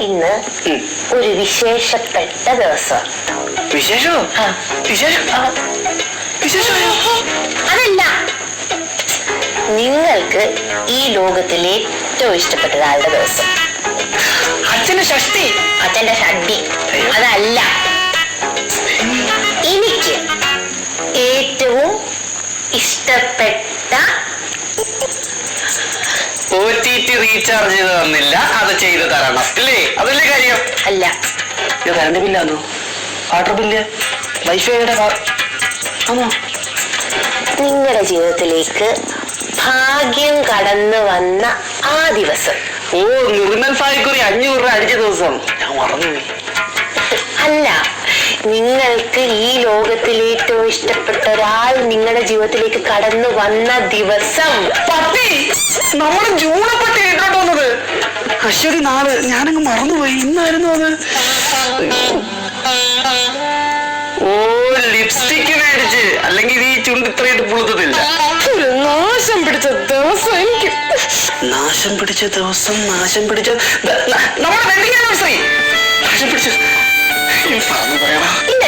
ഇന്ന് ഒരു വിശേഷപ്പെട്ട ദിവസം. വിശേഷോ. വിശേഷം? വിശേഷമായോ? അതല്ല. നിങ്ങൾക്ക് ഈ ലോകത്തിൽ ഏറ്റവും ഇഷ്ടപ്പെട്ട ഒരാളുടെ ദിവസം. അച്ഛന്റെ ഷഷ്ടി. അച്ഛന്റെ ഷഡ്ഡി അതല്ല. എനിക്ക് ഏറ്റവും ഇഷ്ടപ്പെട്ട ടി റീചാർജ് ചെയ്ത് തന്നില്ല. അത് ചെയ്ത് തരണം. അല്ലേ അതല്ലേ കാര്യം? അല്ല. ഇത് കറണ്ട് ബില്ലാണോ വാട്ടർ ബില്ല് വൈഫൈയുടെ ആണോ നിങ്ങളുടെ ജീവിതത്തിലേക്ക് ഭാഗ്യം കടന്നു വന്ന ആ ദിവസം. ഓ നിർമ്മൽ സായിക്കുറി അഞ്ഞൂറ് രൂപ അടിച്ച ദിവസം. ഞാൻ മറന്നുപോയി. അല്ല നിങ്ങൾക്ക് ഈ ലോകത്തിൽ ഏറ്റവും ഇഷ്ടപ്പെട്ട ഒരാൾ നിങ്ങളുടെ ജീവിതത്തിലേക്ക് കടന്നു വന്ന ദിവസം. പട്ടി നമ്മുടെ ജൂണപ്പട്ടി കേട്ടോട്ട് വന്നത് അശ്വതി നാൾ ഞാനങ്ങ് മറന്നുപോയി. ഇന്നായിരുന്നു അത്. ഓ ലിപ്സ്റ്റിക് മേടിച്ച്. അല്ലെങ്കിൽ ഈ ചുണ്ട് ഇത്രയായിട്ട് പുളുത്തതില്ല. ഒരു നാശം പിടിച്ച ദിവസം എനിക്ക്. നാശം പിടിച്ച ദിവസം നാശം പിടിച്ച നമ്മുടെ വെഡിങ് ആനിവേഴ്സറി നാശം പിടിച്ച 这有啥子呀